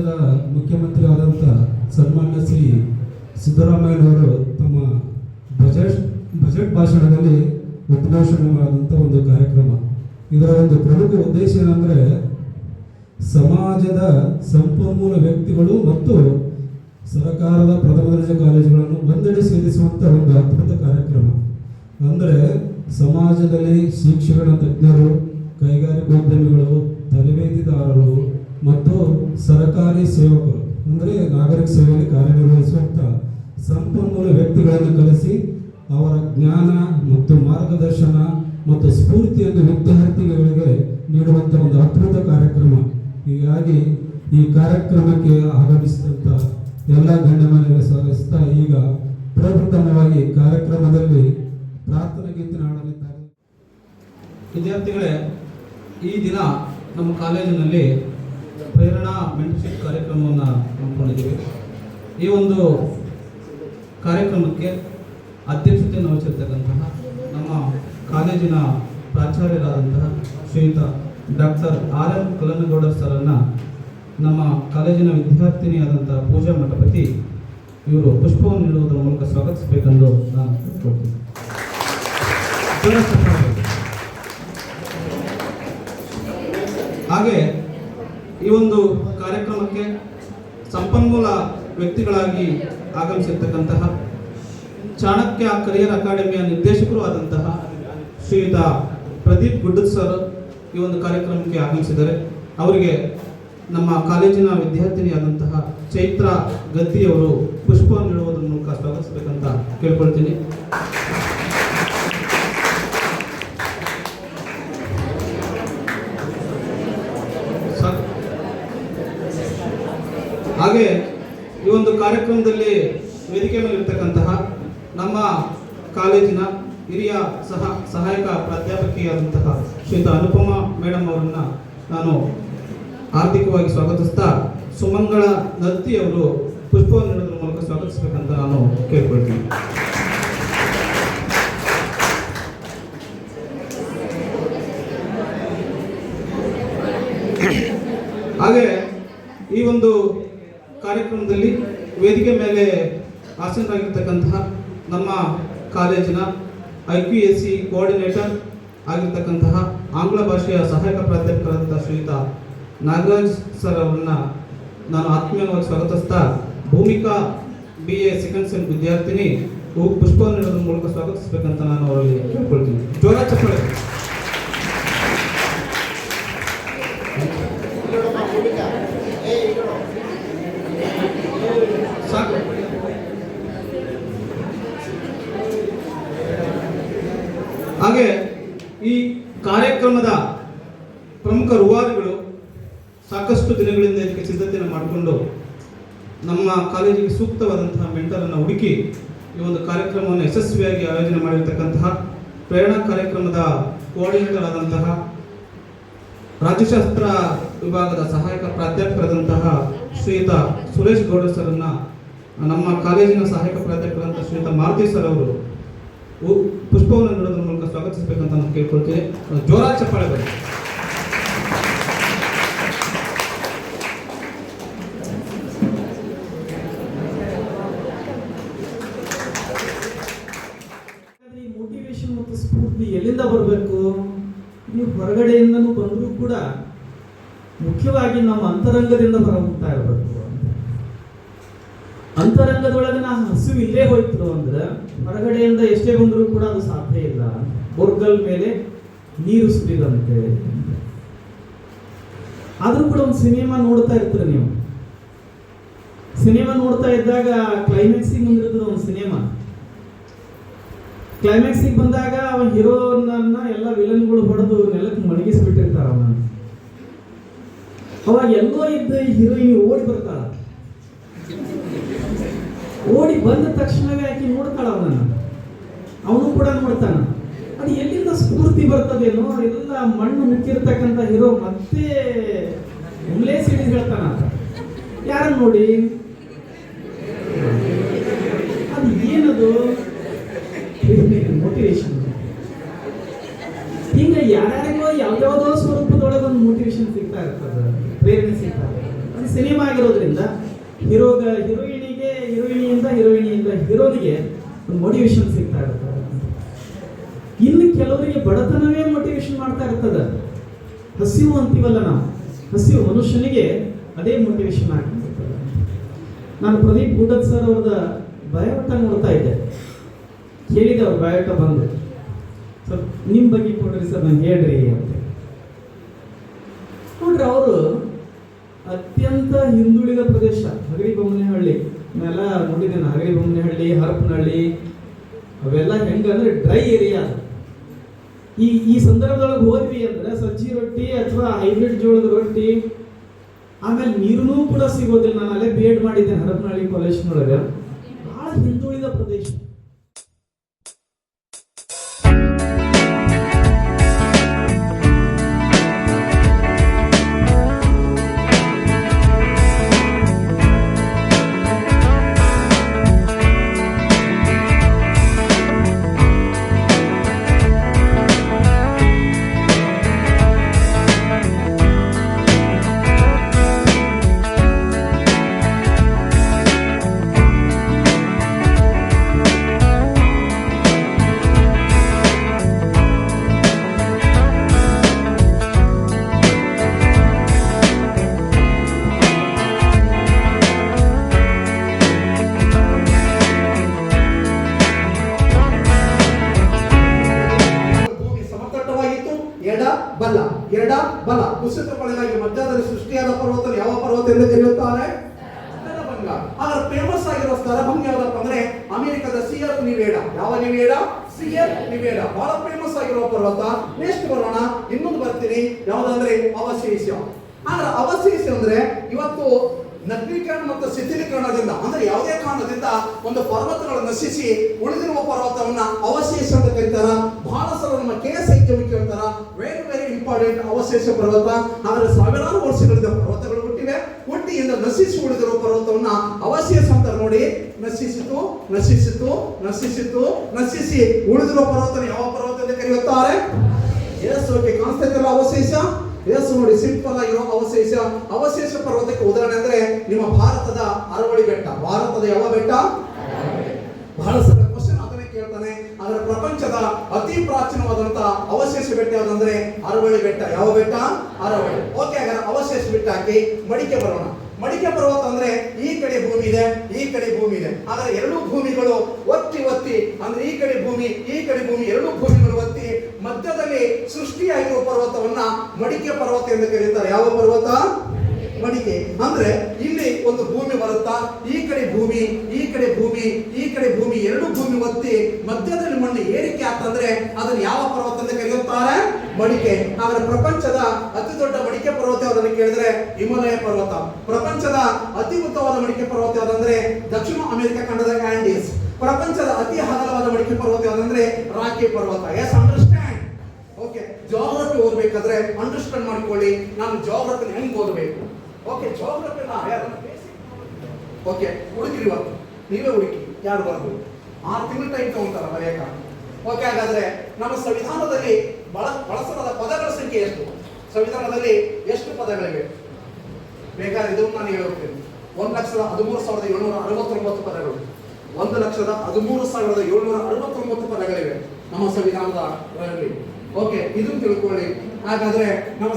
ರಾಜ್ಯದ ಮುಖ್ಯಮಂತ್ರಿ ಆದಂಥ ಸನ್ಮಾನ್ಯ ಶ್ರೀ ಸಿದ್ದರಾಮಯ್ಯನವರು ತಮ್ಮ ಬಜೆಟ್ ಬಜೆಟ್ ಭಾಷಣದಲ್ಲಿ ಉದ್ಘೋಷಣೆ ಮಾಡಿದಂಥ ಒಂದು ಕಾರ್ಯಕ್ರಮ. ಇದರ ಒಂದು ಪ್ರಮುಖ ಉದ್ದೇಶ ಏನಂದರೆ ಸಮಾಜದ ಸಂಪನ್ಮೂಲ ವ್ಯಕ್ತಿಗಳು ಮತ್ತು ಸರ್ಕಾರದ ಪ್ರಥಮ ದರ್ಜೆ ಕಾಲೇಜುಗಳನ್ನು ಒಂದೆಡೆ ಸೇರಿಸುವಂಥ ಒಂದು ಅದ್ಭುತ ಕಾರ್ಯಕ್ರಮ. ಅಂದರೆ ಸಮಾಜದಲ್ಲಿ ಶಿಕ್ಷಣ ತಜ್ಞರು, ಕೈಗಾರಿಕೋದ್ಯಮಿಗಳು, ತರಬೇತಿದಾರರು ಮತ್ತು ಸರಕಾರಿ ಸೇವಕರು, ಅಂದರೆ ನಾಗರಿಕ ಸೇವೆಯಲ್ಲಿ ಕಾರ್ಯನಿರ್ವಹಿಸುವಂಥ ಸಂಪನ್ಮೂಲ ವ್ಯಕ್ತಿಗಳನ್ನು ಕಲಿಸಿ ಅವರ ಜ್ಞಾನ ಮತ್ತು ಮಾರ್ಗದರ್ಶನ ಮತ್ತು ಸ್ಫೂರ್ತಿಯನ್ನು ವಿದ್ಯಾರ್ಥಿಗಳಿಗೆ ನೀಡುವಂಥ ಒಂದು ಅದ್ಭುತ ಕಾರ್ಯಕ್ರಮ. ಹೀಗಾಗಿ ಈ ಕಾರ್ಯಕ್ರಮಕ್ಕೆ ಆಗಮಿಸಿದಂಥ ಎಲ್ಲ ಗಣ್ಯಮನೆಗೆ ಸ್ವಾಗತಿಸ್ತಾ ಈಗ ಪ್ರಪ್ರಥಮವಾಗಿ ಕಾರ್ಯಕ್ರಮದಲ್ಲಿ ಪ್ರಾರ್ಥನಾ ಗೀತೆ ಹಾಡಲಿದ್ದಾರೆ ವಿದ್ಯಾರ್ಥಿಗಳೇ, ಈ ದಿನ ನಮ್ಮ ಕಾಲೇಜಿನಲ್ಲಿ ಪ್ರೇರಣಾ ಮೆಂಟರ್ಶಿಪ್ ಕಾರ್ಯಕ್ರಮವನ್ನು ಹಮ್ಮಿಕೊಂಡಿದ್ದೀವಿ. ಈ ಒಂದು ಕಾರ್ಯಕ್ರಮಕ್ಕೆ ಅಧ್ಯಕ್ಷತೆಯನ್ನು ವಹಿಸಿರ್ತಕ್ಕಂತಹ ನಮ್ಮ ಕಾಲೇಜಿನ ಪ್ರಾಚಾರ್ಯರಾದಂತಹ ಶ್ರೀಯುತ ಡಾಕ್ಟರ್ ಆರ್ ಎಂ ಕಲನಗೌಡ ಸರನ್ನು ನಮ್ಮ ಕಾಲೇಜಿನ ವಿದ್ಯಾರ್ಥಿನಿಯಾದಂಥ ಪೂಜಾ ಮಠಪತಿ ಇವರು ಪುಷ್ಪವನ್ನು ನೀಡುವುದರ ಮೂಲಕ ಸ್ವಾಗತಿಸಬೇಕೆಂದು ನಾನು ಕೇಳ್ಕೊಳ್ತೀನಿ. ಹಾಗೆ ಈ ಒಂದು ಕಾರ್ಯಕ್ರಮಕ್ಕೆ ಸಂಪನ್ಮೂಲ ವ್ಯಕ್ತಿಗಳಾಗಿ ಆಗಮಿಸಿರ್ತಕ್ಕಂತಹ ಚಾಣಕ್ಯ ಕರಿಯರ್ ಅಕಾಡೆಮಿಯ ನಿರ್ದೇಶಕರು ಆದಂತಹ ಶ್ರೀಯುತ ಪ್ರದೀಪ್ ಗುಡ್ಡದ್ ಸರ್ ಈ ಒಂದು ಕಾರ್ಯಕ್ರಮಕ್ಕೆ ಆಗಮಿಸಿದ್ದಾರೆ. ಅವರಿಗೆ ನಮ್ಮ ಕಾಲೇಜಿನ ವಿದ್ಯಾರ್ಥಿನಿಯಾದಂತಹ ಚೈತ್ರ ಗದ್ದಿಯವರು ಪುಷ್ಪ ನೀಡುವುದನ್ನು ಮೂಲಕ ಸ್ವಾಗತಿಸಬೇಕಂತ ಕೇಳ್ಕೊಳ್ತೀನಿ. ಹಾಗೆ ಈ ಒಂದು ಕಾರ್ಯಕ್ರಮದಲ್ಲಿ ವೇದಿಕೆ ಮೇಲೆ ಇರ್ತಕ್ಕಂತಹ ನಮ್ಮ ಕಾಲೇಜಿನ ಹಿರಿಯ ಸಹ ಸಹಾಯಕ ಪ್ರಾಧ್ಯಾಪಕಿಯಾದಂತಹ ಶ್ರೀತ ಅನುಪಮ ಮೇಡಮ್ ಅವರನ್ನ ನಾನು ಆರ್ಥಿಕವಾಗಿ ಸ್ವಾಗತಿಸ್ತಾ ಸುಮಂಗಳ ನತ್ತಿ ಅವರು ಪುಷ್ಪವನ್ನು ನೀಡೋದ್ರ ಮೂಲಕ ಸ್ವಾಗತಿಸಬೇಕಂತ ನಾನು ಕೇಳ್ಕೊಳ್ತೀನಿ. ಹಾಗೆ ಈ ಒಂದು ಕಾರ್ಯಕ್ರಮದಲ್ಲಿ ವೇದಿಕೆ ಮೇಲೆ ಆಸೀನರಾಗಿರ್ತಕ್ಕಂತಹ ನಮ್ಮ ಕಾಲೇಜಿನ I P S C coordinator ಆಗಿರ್ತಕ್ಕಂತಹ ಆಂಗ್ಲ ಭಾಷೆಯ ಸಹಾಯಕ ಪ್ರಾಧ್ಯಾಪಕರಾದಂಥ ಶ್ರೀಯುತ ನಾಗರಾಜ್ ಸರ್ ಅವರನ್ನು ನಾನು ಆತ್ಮೀಯವಾಗಿ ಸ್ವಾಗತಿಸ್ತಾ Bhumika B A second sem ವಿದ್ಯಾರ್ಥಿನಿ ಪುಷ್ಪವನ್ನು ನೀಡೋದ್ರ ಮೂಲಕ ಸ್ವಾಗತಿಸಬೇಕಂತ ನಾನು ಅವರಲ್ಲಿ ಕೇಳ್ಕೊಳ್ತೀನಿ. ಜೋರ ಚಪ್ಪಾಳೆ ಸಾಕು ಹಾಗೆ ಈ ಕಾರ್ಯಕ್ರಮದ ಪ್ರಮುಖ ರುವಾರಿಗಳು ಸಾಕಷ್ಟು ದಿನಗಳಿಂದ ಇದಕ್ಕೆ ಸಿದ್ಧತೆಯನ್ನು ಮಾಡಿಕೊಂಡು ನಮ್ಮ ಕಾಲೇಜಿಗೆ ಸೂಕ್ತವಾದಂತಹ ಮೆಂಟರನ್ನು ಹುಡುಕಿ ಈ ಒಂದು ಕಾರ್ಯಕ್ರಮವನ್ನು ಯಶಸ್ವಿಯಾಗಿ ಆಯೋಜನೆ ಮಾಡಿರ್ತಕ್ಕಂತಹ ಪ್ರೇರಣಾ ಕಾರ್ಯಕ್ರಮದ ಕೋಆರ್ಡಿನೇಟರ್ ಆದಂತಹ ರಾಜ್ಯಶಾಸ್ತ್ರ ವಿಭಾಗದ ಸಹಾಯಕ ಪ್ರಾಧ್ಯಾಪಕರಾದಂತಹ ಶ್ರೀಯುತ ಸುರೇಶ್ ಗೌಡ ಸರ್ನ ನಮ್ಮ ಕಾಲೇಜಿನ ಸಹಾಯಕ ಪ್ರಾಧ್ಯಾಪಕರಾದಂತಹ ಶ್ರೀಯುತ ಮಾರುತಿ ಸರ್ ಅವರು ಪುಷ್ಪವನ್ನು ನೀಡೋದ್ರ ಮೂಲಕ ಸ್ವಾಗತಿಸಬೇಕಂತ ನಾನು ಕೇಳ್ಕೊಳ್ತೇನೆ. ಜೋರ ಚಪ್ಪಾಳೆ ಈ ಮೋಟಿವೇಶನ್ ಮತ್ತು ಸ್ಫೂರ್ತಿ ಎಲ್ಲಿಂದ ಬರಬೇಕು? ನೀವು ಹೊರಗಡೆಯಿಂದನೂ ಬಂದರೂ ಕೂಡ ಮುಖ್ಯವಾಗಿ ನಮ್ಮ ಅಂತರಂಗದಿಂದ ಹೊರ ಇರಬೇಕು. ಅಂತರಂಗದೊಳಗೆ ನಾ ಹಸು ಇಲ್ಲೇ ಹೋಯ್ತು ಅಂದ್ರೆ ಹೊರಗಡೆಯಿಂದ ಎಷ್ಟೇ ಬಂದರೂ ಕೂಡ ಅದು ಸಾಧ್ಯ ಇಲ್ಲ. ಬೊರ್ಗಲ್ ಮೇಲೆ ನೀರು ಸುರಿದಂತೆ. ಆದ್ರೂ ಕೂಡ ಒಂದು ಸಿನಿಮಾ ನೋಡ್ತಾ ಇರ್ತೀರ ನೀವು? ಸಿನಿಮಾ ನೋಡ್ತಾ ಇದ್ದಾಗ ಕ್ಲೈಮ್ಯಾಕ್ಸಿಗೆ ಬಂದಿರೋದು ಒಂದು ಸಿನಿಮಾ. ಕ್ಲೈಮ್ಯಾಕ್ಸಿಗೆ ಬಂದಾಗ ಅವ ಹೀರೋನನ್ನ ಎಲ್ಲ ವಿಲನ್ಗಳು ಹೊಡೆದು ನೆಲಕ್ಕೆ ಮಡಗಿಸ್ಬಿಟ್ಟಿರ್ತಾರ ಅವನ ಅವಾಗ ಎಲ್ಲೋ ಇದ್ದ ಹೀರೋಯಿನ್ ಓಡಿ ಬರ್ತಾಳ. ಓಡಿ ಬಂದ ತಕ್ಷಣವೇ ಆಕೆ ನೋಡ್ತಾಳ ಅವನನ್ನ. ಅವನು ಕೂಡ ನೋಡ್ತಾನ. ಅದು ಎಲ್ಲಿಂದ ಸ್ಫೂರ್ತಿ ಬರ್ತದೇನೋ ಎಲ್ಲ ಮಣ್ಣು ಮುಕ್ಕಿರ್ತಕ್ಕಂತ ಹೀರೋ ಮತ್ತೆ ಒಳ್ಳೆ ಸಿಡಿ ಹೇಳ್ತಾನ ಯಾರನ್ನ ನೋಡಿ? ಅದು ಏನದು? ಮೋಟಿವೇಶನ್ ಹಿಂಗ ಯಾರ್ಯಾರಿಗೋ ಯಾವ್ಯಾವ್ದೋ ಸ್ವರೂಪದೊಳಗೆ ಒಂದು ಮೋಟಿವೇಶನ್ ಸಿಗ್ತಾ ಇರ್ತದೆ, ಪ್ರೇರಣೆ ಸಿಗ್ತಾ ಅದು ಸಿನಿಮಾ ಆಗಿರೋದ್ರಿಂದ, ಹೀರೋಗ ಹೀರೋಯಿನಿಗೆ ಹೀರೋಯಿನಿಯಿಂದ ಹೀರೋಯಿನಿಯಿಂದ ಹೀರೋನಿಗೆ ಒಂದು ಮೋಟಿವೇಶನ್ ಸಿಗ್ತಾ ಇರುತ್ತೆ. ಇನ್ನು ಕೆಲವರಿಗೆ ಬಡತನವೇ ಮೋಟಿವೇಶನ್ ಮಾಡ್ತಾ ಇರ್ತದೆ. ಹಸಿವು ಅಂತೀವಲ್ಲ ನಾವು. ಹಸಿವು ಮನುಷ್ಯನಿಗೆ ಅದೇ ಮೋಟಿವೇಶನ್ ಆಗ್ತಿರ್ತದೆ ನಾನು ಪ್ರದೀಪ್ ಗುಡ್ಡತ್ ಸರ್ ಅವ್ರದ ಬಯೋಟ ನೋಡ್ತಾ ಇದ್ದೆ. ಕೇಳಿದೆ ಅವ್ರ ಬಯೋಟ ಬಂದು. ಸರ್ ನಿಮ್ಮ ಬಗ್ಗೆ ಕೊಡ್ರಿ ಸರ್ ನಂಗೆ ಹೇಳ್ರಿ ಅಂತ. ನೋಡ್ರಿ ಅವರು ಅತ್ಯಂತ ಹಿಂದುಳಿದ ಪ್ರದೇಶ, ಹಗರಿ ಬೊಮ್ಮನಹಳ್ಳಿ. ನೆಲ ನೋಡಿದ್ದೇನೆ ಹಗರಿ ಬೊಮ್ಮನಹಳ್ಳಿ ಹರಪನಹಳ್ಳಿ, ಅವೆಲ್ಲ ಹೆಂಗಂದ್ರೆ ಡ್ರೈ ಏರಿಯಾ ಈ ಈ ಸಂದರ್ಭದೊಳಗೆ ಹೋದ್ವಿ ಅಂದ್ರೆ ಸಜ್ಜಿ ರೊಟ್ಟಿ ಅಥವಾ ಹೈಬ್ರಿಡ್ ಜೋಳದ ರೊಟ್ಟಿ, ಆಮೇಲೆ ನೀರೂ ಕೂಡ ಸಿಗೋದಿಲ್ಲ. ನಾನು ಅಲ್ಲೇ ಬಿ ಎಡ್ ಮಾಡಿದ್ದೇನೆ, ಹರಪನಹಳ್ಳಿ ಕಾಲೇಜ್ನೊಳಗೆ ಬಹಳ ಹಿಂದುಳಿದ ಪ್ರದೇಶ. ಬಲ ಕುಸಿತ ಮಳೆಗಾಗಿ ಮಧ್ಯಾಹ್ನದಲ್ಲಿ ಸೃಷ್ಟಿಯಾದ ಪರ್ವತ ಯಾವ ಪರ್ವತ ಎಂದು ಕರೆಯುತ್ತಾರೆ? ಆದ್ರೆ ಫೇಮಸ್ ಆಗಿರೋ ಸ್ತರಭಂಗ ಯಾವ್ದಪ್ಪ ಅಂದ್ರೆ ಅಮೆರಿಕದ ಸಿಯರ್ ನಿವೇಡ. ಯಾವ ನಿವೇಡ? ಸಿಯರ್ ನಿವೇಡ. ಬಹಳ ಫೇಮಸ್ ಆಗಿರೋ ಪರ್ವತ. ನೆಕ್ಸ್ಟ್ ಬರೋಣ. ಇನ್ನೊಂದು ಬರ್ತೀನಿ. ಯಾವ್ದಂದ್ರೆ ಅವಶೇಷ. ಆದ್ರೆ ಅವಶೇಷ ಅಂದ್ರೆ ಇವತ್ತು ನಗ್ನೀಕರಣ ಮತ್ತು ಶಿಥಿಲೀಕರಣದಿಂದ, ಅಂದ್ರೆ ಯಾವುದೇ ಕಾರಣದಿಂದ ಒಂದು ಪರ್ವತಗಳು ನಶಿಸಿ ಉಳಿದಿರುವ ಪರ್ವತವನ್ನ ಅವಶೇಷ ಅಂತ ಕರೀತಾರ. ಬಹಳ ಸಲ ನಮ್ಮ ಕೆ ಎಸ್ ಐ ಕೇಳ್ತಾರ ಇಂಪಾರ್ಟೆಂಟ್ ಅವಶೇಷ ಪರ್ವತ. ಆದರೆ ಸಾವಿರಾರು ವರ್ಷಗಳಿಂದ ಪರ್ವತಗಳು ಹುಟ್ಟಿವೆ. ಹುಟ್ಟಿಯಿಂದ ನಶಿಸಿ ಉಳಿದಿರುವ ಪರ್ವತವನ್ನ ಅವಶೇಷ ಅಂತ ನೋಡಿ. ನಶಿಸಿತು ನಶಿಸಿತು ನಶಿಸಿತು, ನಶಿಸಿ ಉಳಿದಿರುವ ಪರ್ವತನ ಯಾವ ಪರ್ವತ ಅಂತ ಕರೆಯುತ್ತಾರೆ? ಓಕೆ ಕಾಣಿಸ್ತೈತಲ್ಲ ಅವಶೇಷ? ಎಸ್ ನೋಡಿ ಸಿಂಪಲ್ ಆಗಿರೋ ಅವಶೇಷ. ಅವಶೇಷ ಪರ್ವತಕ್ಕೆ ಉದಾಹರಣೆ ಅಂದ್ರೆ ನಿಮ್ಮ ಭಾರತದ ಅರವಳಿ ಬೆಟ್ಟ. ಭಾರತದ ಯಾವ ಬೆಟ್ಟ? ಬಹಳ ಅದರ ಪ್ರಪಂಚದ ಅತಿ ಪ್ರಾಚೀನವಾದಂತ ಅವಶೇಷ ಬೆಟ್ಟ ಯಾವ್ದಂದ್ರೆ ಅರವಳ್ಳಿ ಬೆಟ್ಟ. ಯಾವ ಬೆಟ್ಟ? ಅರವಳ್ಳಿ. ಓಕೆ ಹಾಗಾದ್ರೆ ಅವಶೇಷ ಬೆಟ್ಟ ಹಾಕಿ ಮಡಿಕೆ ಬರೋಣ. ಮಡಿಕೆ ಪರ್ವತ ಅಂದ್ರೆ ಈ ಕಡೆ ಭೂಮಿ ಇದೆ, ಈ ಕಡೆ ಭೂಮಿ ಇದೆ. ಆದ್ರೆ ಎರಡೂ ಭೂಮಿಗಳು ಒತ್ತಿ ಒತ್ತಿ, ಅಂದ್ರೆ ಈ ಕಡೆ ಭೂಮಿ, ಈ ಕಡೆ ಭೂಮಿ, ಎರಡೂ ಭೂಮಿಗಳು ಒತ್ತಿ ಮಧ್ಯದಲ್ಲಿ ಸೃಷ್ಟಿಯಾಗಿರುವ ಪರ್ವತವನ್ನ ಮಡಿಕೆ ಪರ್ವತ ಎಂದು ಕರೀತಾರೆ. ಯಾವ ಪರ್ವತ? ಮಡಿಕೆ. ಅಂದ್ರೆ ಇಲ್ಲಿ ಒಂದು ಭೂಮಿ ಬರುತ್ತಾ, ಈ ಕಡೆ ಭೂಮಿ ಕಡೆ ಭೂಮಿ, ಈ ಕಡೆ ಭೂಮಿ, ಎರಡು ಭೂಮಿ ಒತ್ತಿ ಮಧ್ಯದಲ್ಲಿ ಮಣ್ಣು ಏರಿಕೆ ಆತಂದ್ರೆ ಅದನ್ನ ಯಾವ ಪರ್ವತ ಅಂತ ಕರೆಯುತ್ತಾರೆ? ಮಡಿಕೆ. ಆದ್ರೆ ಪ್ರಪಂಚದ ಅತಿ ದೊಡ್ಡ ಮಡಿಕೆ ಪರ್ವತ ಯಾವುದನ್ನು ಕೇಳಿದ್ರೆ ಹಿಮಾಲಯ ಪರ್ವತ. ಪ್ರಪಂಚದ ಅತಿ ಉದ್ದವಾದ ಮಡಿಕೆ ಪರ್ವತ ಯಾವುದಂದ್ರೆ ದಕ್ಷಿಣ ಅಮೆರಿಕ ಖಂಡದ ಆಂಡೀಸ್. ಪ್ರಪಂಚದ ಅತಿ ಹಗಲವಾದ ಮಡಿಕೆ ಪರ್ವತ ಯಾವ್ದಂದ್ರೆ ರಾಕಿ ಪರ್ವತ. ಎಸ್ ಅಂಡರ್ಸ್ಟ್ಯಾಂಡ್ ಓಕೆ ಜಾಗ್ರಫಿ ಓದ್ಬೇಕಾದ್ರೆ ಅಂಡರ್ಸ್ಟ್ಯಾಂಡ್ ಮಾಡ್ಕೊಳ್ಳಿ. ನಾನು ಜಾಗ್ರಫಿ ಹೆಂಗ್ ಓದಬೇಕು? ಓಕೆ ಜಾಗ್ರಫಿ ಓಕೆ ಹುಡುಗಿರಿ ಇವತ್ತು. ನೀವೇ ಹುಡುಕಿ, ಯಾರು ಬರ್ಬೋದು ಆರು ತಿಂಗಳ ಟೈಮ್ ತಗೊಂತಾರ ಬರೆಯಕ ಓಕೆ ಹಾಗಾದ್ರೆ ನಮ್ಮ ಸಂವಿಧಾನದಲ್ಲಿ ಬಳ ಬಳಸಲಾದ ಪದಗಳ ಸಂಖ್ಯೆ ಎಷ್ಟು? ಸಂವಿಧಾನದಲ್ಲಿ ಎಷ್ಟು ಪದಗಳಿವೆ? ಬೇಕಾದ್ರೆ ಇದನ್ನು ನಾನು ಹೇಳುತ್ತೇನೆ. ಒಂದು ಲಕ್ಷದ ಹದಿಮೂರು ಸಾವಿರದ ಏಳ್ನೂರ ಅರವತ್ತೊಂಬತ್ತು ಪದಗಳು. ಒಂದು ಲಕ್ಷದ ಹದಿಮೂರು ಸಾವಿರದ ಏಳ್ನೂರ ಅರವತ್ತೊಂಬತ್ತು ಪದಗಳಿವೆ ನಮ್ಮ ಸಂವಿಧಾನದ ಓಕೆ ಇದನ್ನು ತಿಳ್ಕೊಳ್ಳಿ. ಹಾಗಾದ್ರೆ ನಮ್ಮ